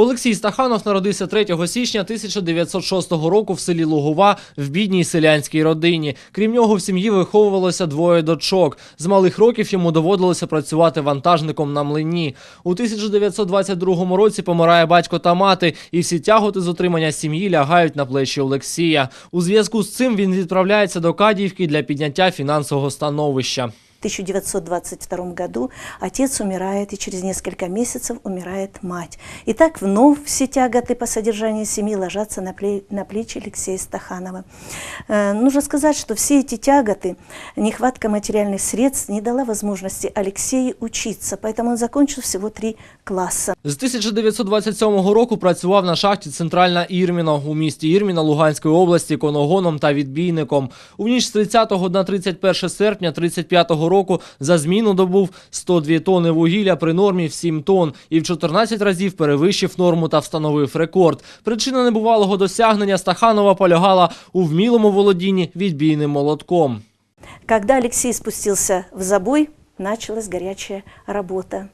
Олексій Стаханов народився 3 січня 1906 року в селі Лугова в бідній селянській родині. Крім нього, в сім'ї виховувалося двоє дочок. З малих років йому доводилося працювати вантажником на млині. У 1922 році помирає батько та мати, і всі тяготи з утримання сім'ї лягають на плечі Олексія. У зв'язку з цим він відправляється до Кадіївки для підняття фінансового становища. В 1922 году отец умирает, и через несколько месяцев умирает мать. И так вновь все тяготы по содержанию семьи ложатся на, пле- на плечи Алексея Стаханова. Э, нужно сказать, что все эти тяготы, нехватка материальных средств не дала возможности Алексею учиться, поэтому он закончил всего три класса. З 1927 року працював на шахті Центральна Ірміно у місті Ірміно Луганської області коногоном та відбійником. У ніч з 30 на 31 серпня 35 року за зміну добув 102 тони вугілля при нормі в 7 тонн і в 14 разів перевищив норму та встановив рекорд. Причина небувалого досягнення Стаханова полягала у вмілому володінні відбійним молотком. Когда Алексей спустился в забой, началась горячая работа.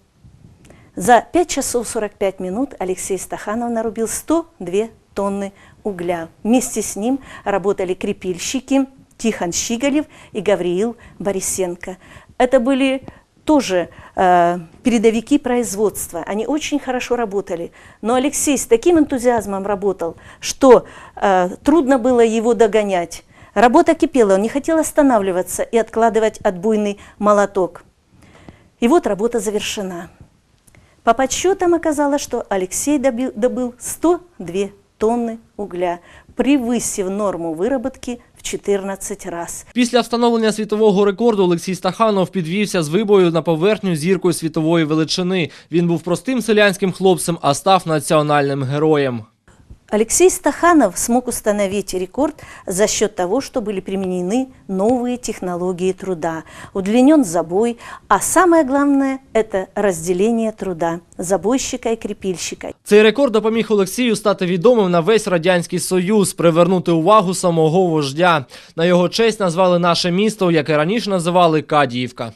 За 5 часов 45 минут Алексей Стаханов нарубил 102 тонны угля. Вместе с ним работали крепильщики Тихон Щигалев и Гавриил Борисенко. Это были тоже э, передовики производства. Они очень хорошо работали. Но Алексей с таким энтузиазмом работал, что э, трудно было его догонять. Работа кипела, он не хотел останавливаться и откладывать отбойный молоток. И вот работа завершена. По подсчетам оказалось, что Алексей добил, добыл 102 тонны угля, превысив норму выработки 14 раз. Після встановлення світового рекорду Олексій Стаханов підвівся з вибою на поверхню зіркою світової величини. Він був простим селянським хлопцем, а став національним героєм. Алексей Стаханов смог установить рекорд за счет того, что были применены новые технологии труда, удлинен забой, а самое главное – это разделение труда забойщика и крепильщика. Цей рекорд допоміг Олексію стати відомим на весь радянський союз, привернути увагу самого вождя. На його честь назвали наше місто, яке раніше називали Кадіївка.